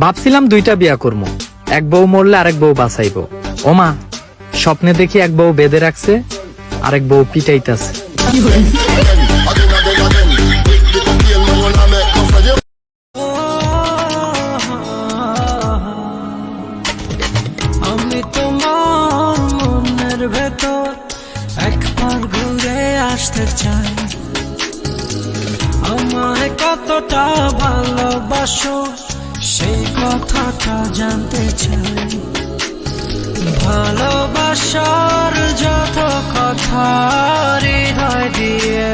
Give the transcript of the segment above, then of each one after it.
ভাবছিলাম দুইটা বিয়া করব এক বউ মরলে আরেক বউ বাঁচাইবো। ওমা, স্বপ্নে দেখি এক বউ বেঁধে রাখছে, আরেক বউ পিটাইতাছে। একবার আসতে আমায় কতটা ভালোবাসো? সেই কথাটা জানতে চাই। ভালোবাসার যত কথা হৃদয় দিয়ে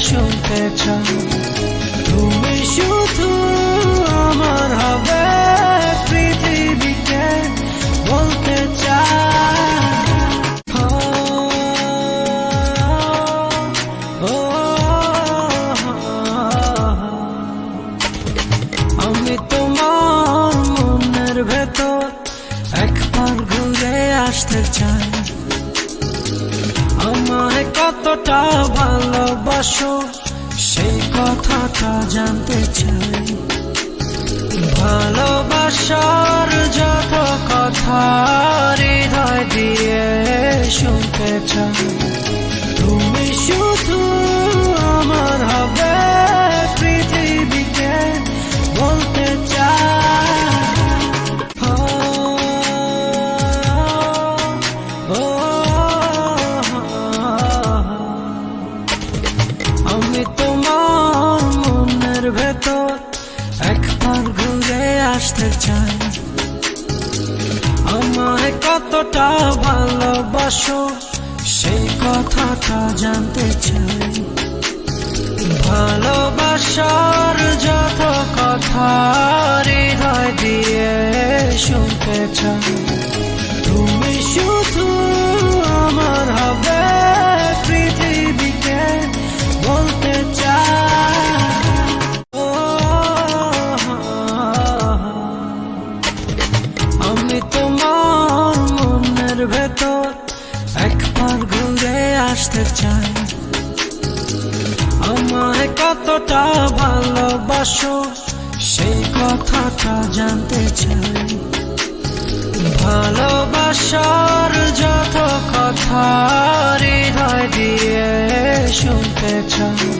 শুনতে চাই। আসতে চাই আমায় কতটা ভালোবাসো, সেই কথাটা জানতে চাই। ভালোবাসার যত কথা হৃদয় দিয়ে শুনতে চাই। একবার ঘুরে আসতে চাই। আমায় কতটা ভালোবাসো, সেই কথাটা জানতে চাই। ভালোবাসার যত কথা হৃদয় দিয়ে শুনতে চাই। ভেতর একবার ঘুরে আসতে চাই। আমায় কতটা ভালোবাসো, সেই কথাটা জানতে চাই। ভালোবাসার যত কথা হৃদয় দিয়ে শুনতে চাই।